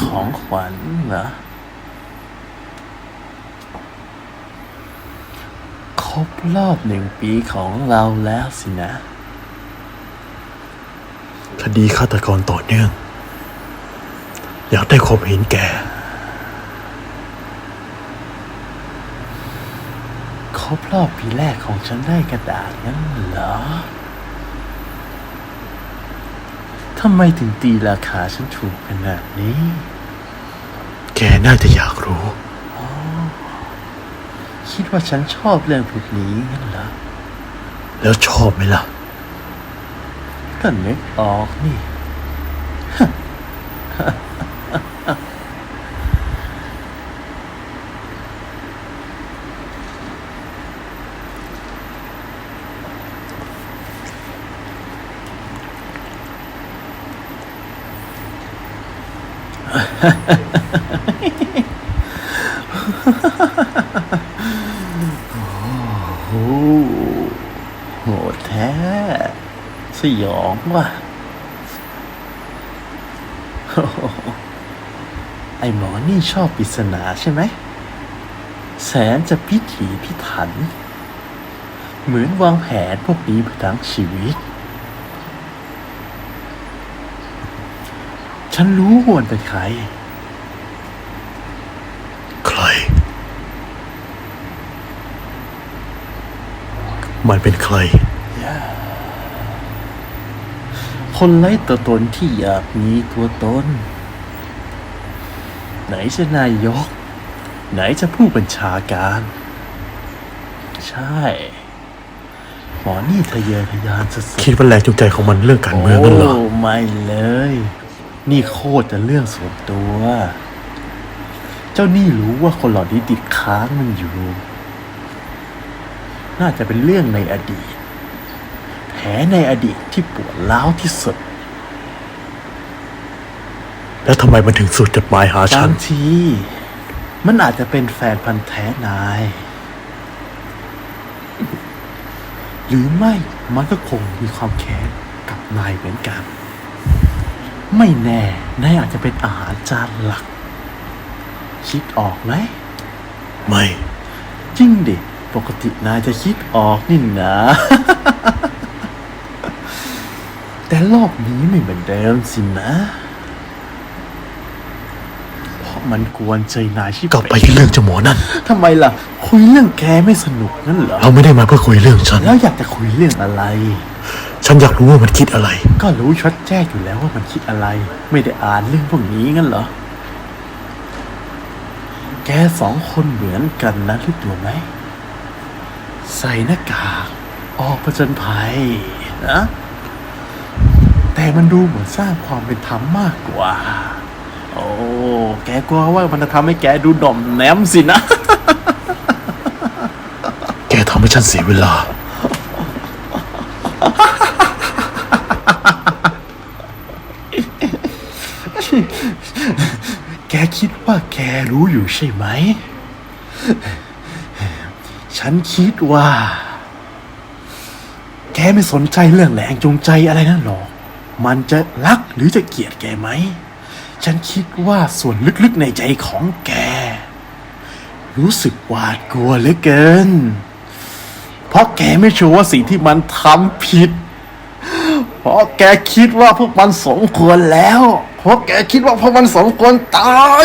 ของขวัญเหรอครบรอบหนึ่งปีของเราแล้วสินะ คดีฆาตกรต่อเนื่อง อยากได้ความเห็นแก่ ครบรอบปีแรกของฉันได้กระดาษงั้นเหรอ ทำไมถึงตีราคาฉันถูกขนาดนี้ แกน่าจะอยากรู้ คิดว่าฉันชอบเรื่องพวกนี้งั้นเหรอ แล้วชอบไหมล่ะ ก็นึกออกนี่ โอ้โหแท้ สยองว่ะ ไอหมอนี่ชอบปริศนาใช่ไหม แสนจะพิถีพิถัน เหมือนวางแผนพวกนี้มาทั้งชีวิต ฉันรู้ว่ามันเป็นใคร ใคร มันเป็นใคร คนไร้ตัวตนที่อยากมีตัวตน ไหนจะนายก ไหนจะผู้บัญชาการ ใช่ หมอนี่ทะเยอทะยานสุดคิดว่าแรงจูงใจของมันเรื่องการเมืองนั่นเหรอ โอ้ ไม่เลย นี่โคตรจะเรื่องส่วนตัว เจ้านี่รู้ว่าคนเหล่านี้ติดค้างมันอยู่ น่าจะเป็นเรื่องในอดีต แผลในอดีตที่ปวดร้าวที่สุด แล้วทำไมมันถึงสุดจดหมายหาฉับาน งทีมันอาจจะเป็นแฟนพันธ์แท้นาย หรือไม่มันก็คงมีความแค้นกับนายเหมือนกัน ไม่แน่นายอาจจะเป็นอาหารจานหลัก คิดออกไหม ไม่ จริงดิ ปกตินายจะคิดออกนี่นะ แต่รอบนี้ไม่เหมือนเดิมสินะ เพราะมันกวนใจนายชิบกลับไปที่เรื่องเจ้าหมอนั่น ทำไมล่ะ คุยเรื่องแกไม่สนุกนั่นเหรอ เราไม่ได้มาเพื่อคุยเรื่องฉัน แล้วอยากจะคุยเรื่องอะไร ฉันอยากรู้ว่ามันคิดอะไร ก็รู้ชัดแจ้งอยู่แล้วว่ามันคิดอะไร ไม่ได้อ่านเรื่องพวกนี้งั้นเหรอ แกสองคนเหมือนกันนะรู้ตัวไหม ใส่หน้ากาก ออกผจญภัยนะแต่มันดูเหมือนสร้างความเป็นธรรมมากกว่า โอ้ แกกลัวว่ามันจะทำให้แกดูดอมแนมสินะ แกทำให้ฉันเสียเวลา แก คิดว่าแกรู้อยู่ใช่ไหม ฉันคิดว่า แกไม่สนใจเรื่องแรงจูงใจอะไรนั่นหรอก มันจะรักหรือจะเกลียดแกไหม ฉันคิดว่าส่วนลึกๆในใจของแก รู้สึกหวาดกลัวเหลือเกิน เพราะแกไม่ชัวร์ว่าสิ่งที่มันทำผิด เพราะแกคิดว่าพวกมันสมควรแล้ว เพราะแกคิดว่าพวกมันสมควรตาย